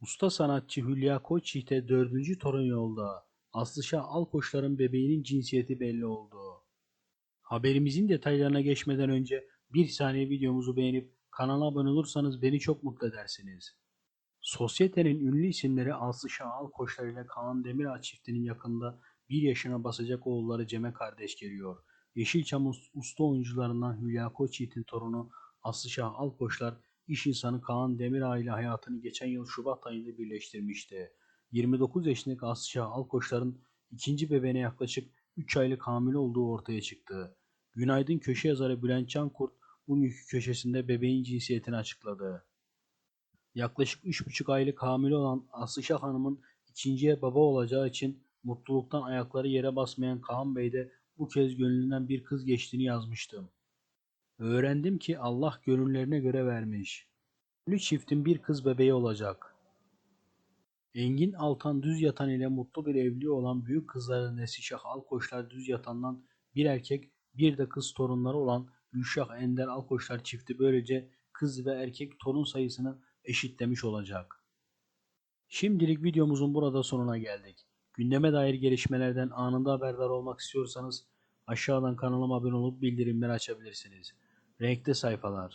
Usta sanatçı Hülya Koçyiğit'e dördüncü torun yolda. Aslışah Alkoçlar'ın bebeğinin cinsiyeti belli oldu. Haberimizin detaylarına geçmeden önce bir saniye videomuzu beğenip kanala abone olursanız beni çok mutlu edersiniz. Sosyetenin ünlü isimleri Aslışah Alkoçlar ile Kaan Demirağ çiftinin yakında bir yaşına basacak oğulları Cem'e kardeş geliyor. Yeşilçam us- usta oyuncularından Hülya Koçyiğit'in torunu Aslışah Alkoçlar iş insanı Kaan Demirağ ile hayatını geçen yıl Şubat ayında birleştirmişti. 29 yaşındaki Aslışah Alkoçlar'ın ikinci bebeğine yaklaşık 3 aylık hamile olduğu ortaya çıktı. Günaydın köşe yazarı Bülent Cankurt bugünkü köşesinde bebeğin cinsiyetini açıkladı. Yaklaşık 3,5 aylık hamile olan Aslışah Hanım'ın ikinciye baba olacağı için mutluluktan ayakları yere basmayan Kaan Bey de bu kez gönlünden bir kız geçtiğini yazmıştım. Öğrendim ki Allah gönüllerine göre vermiş. Ünlü çiftin bir kız bebeği olacak. Engin Altan Düz Yatan ile mutlu bir evliliği olan büyük kızları Nesişah Alkoçlar Düz Yatan'dan bir erkek bir de kız torunları olan Gülşah Ender Alkoçlar çifti böylece kız ve erkek torun sayısını eşitlemiş olacak. Şimdilik videomuzun burada sonuna geldik. Gündeme dair gelişmelerden anında haberdar olmak istiyorsanız aşağıdan kanalıma abone olup bildirimleri açabilirsiniz. Renkli sayfalar.